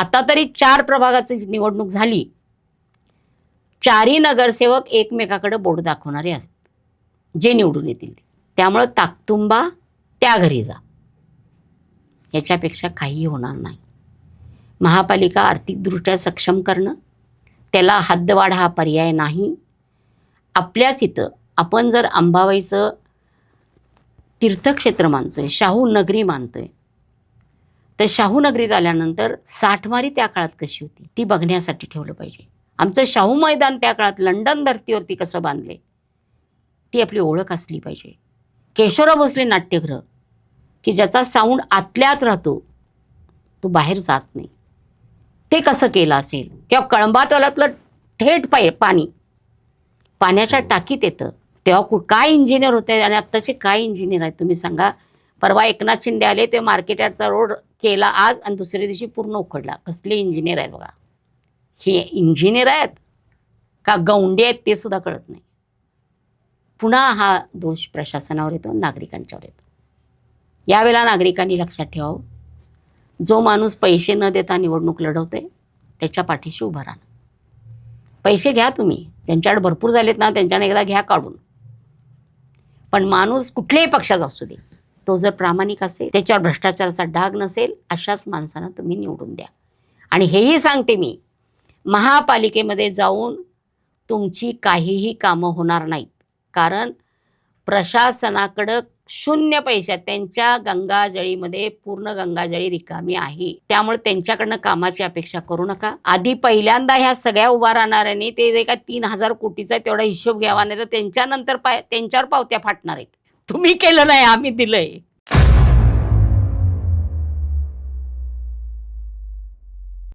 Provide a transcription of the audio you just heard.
आता तरी चार प्रभागाची निवडणूक झाली. चारही नगरसेवक एकमेकाकडे बोट दाखवणारे आहेत जे निवडून येतील. त्यामुळं ताकतुंबा त्या घरी जा. याच्यापेक्षा काहीही होणार नाही. महापालिका आर्थिकदृष्ट्या सक्षम करणं त्याला हद्दवाढ हा पर्याय नाही. आपल्याच इथं आपण जर अंबाबाईचं तीर्थक्षेत्र मानतोय शाहू नगरी मानतोय तर शाहू नगरीत आल्यानंतर साठमारी त्या काळात कशी होती? ती बघण्यासाठी ठेवलं पाहिजे. आमचं शाहू मैदान त्या काळात लंडन धर्तीवरती कसं बांधले? ती आपली ओळख असली पाहिजे. केशवराव भोसले नाट्यगृह की ज्याचा साऊंड आतल्यात राहतो तो बाहेर जात नाही. ते कसं केलं असेल? किंवा कळंबा तलातलं थेट पाय पाणी. पाण्याच्या टाकीत येतं. तेव्हा कु काय इंजिनियर होते? आणि आत्ताचे काय इंजिनियर आहेत? तुम्ही सांगा. परवा एकनाथ शिंदे आले ते मार्केट रोड केला आज आणि दुसऱ्या दिवशी पूर्ण उखडला. कसले इंजिनियर आहेत बघा. हे इंजिनियर आहेत का गौंडे आहेत ते सुद्धा कळत नाही. पुन्हा हा दोष प्रशासनावर येतो नागरिकांच्यावर येतो. यावेळेला नागरिकांनी लक्षात ठेवावं. जो माणूस पैसे न देता निवडणूक लढवते त्याच्या पाठीशी उभं राहा पैसे घ्या तुम्ही. ज्यांच्याकडे भरपूर झालेत ना त्यांच्याने एकदा घ्या काढून. पण माणूस कुठल्याही पक्षाचा असू दे. तो जर प्रामाणिक असेल त्याच्यावर भ्रष्टाचाराचा डाग नसेल अशाच माणसांना तुम्ही निवडून द्या. आणि हेही सांगते मी महापालिकेमध्ये जाऊन तुमची काहीही कामं होणार नाहीत. कारण प्रशासनाकडं शून्य पैशात त्यांच्या गंगाजळीमध्ये पूर्ण गंगाजळी रिकामी आहे. त्यामुळे त्यांच्याकडनं कामाची अपेक्षा करू नका. आधी पहिल्यांदा ह्या सगळ्या उभा राहणाऱ्यांनी ते जे काय तीन हजार कोटीचा तेवढा हिशोब घ्यावा नाही तर त्यांच्यानंतर पाय त्यांच्यावर पावत्या फाटणार आहेत. तुम्ही केलं नाही आम्ही दिलंय.